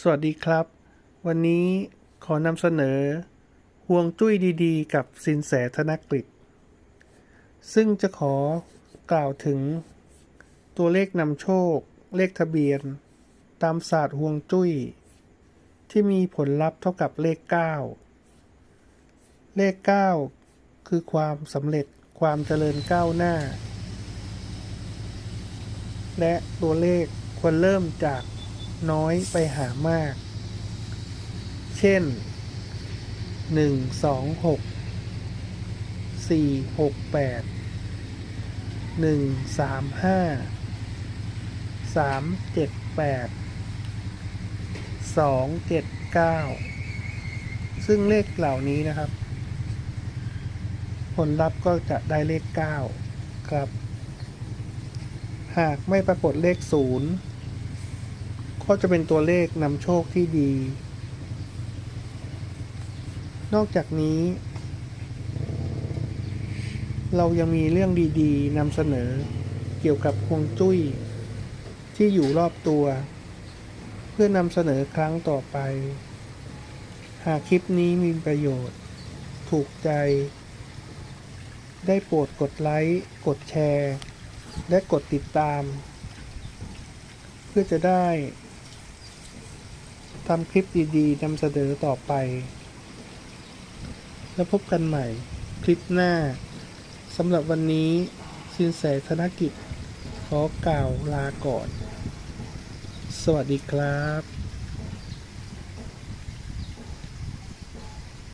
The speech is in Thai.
สวัสดีครับ วันนี้ขอนำเสนอห่วงจุ้ยดีๆ กับสินแสธนกฤษซึ่งจะขอกล่าวถึง ตัวเลขนำโชค เลขทะเบียน ตามศาสตร์ห่วงจุ้ย ที่มีผลลัพธ์เท่ากับเลข 9 เลข 9 คือความสำเร็จความเจริญก้าวหน้า และตัวเลขควรเริ่มจาก น้อยไปหามาก เช่นหนึ่งสองหกสี่หกแปดหนึ่งสามห้าสามเจ็ดแปดสองเจ็ดเก้าซึ่งเลขเหล่านี้นะครับ ผลลัพธ์ก็จะได้เลขเก้าครับ หากไม่ปรากฏเลขศูนย์ ก็จะเป็นตัวเลขนำโชคที่ดี นอกจากนี้ เรายังมีเรื่องดีๆนำเสนอเกี่ยวกับฮวงจุ้ย ที่อยู่รอบตัว เพื่อนำเสนอครั้งต่อไป หากคลิปนี้มีประโยชน์ ถูกใจ ได้โปรดกดไลค์ กดแชร์ และกดติดตาม เพื่อจะได้ ทำคลิปดีๆนำเสนอต่อไป แล้วพบกันใหม่คลิปหน้าสำหรับวันนี้สินแสธนกิจ ขอกล่าวลาก่อน สวัสดีครับ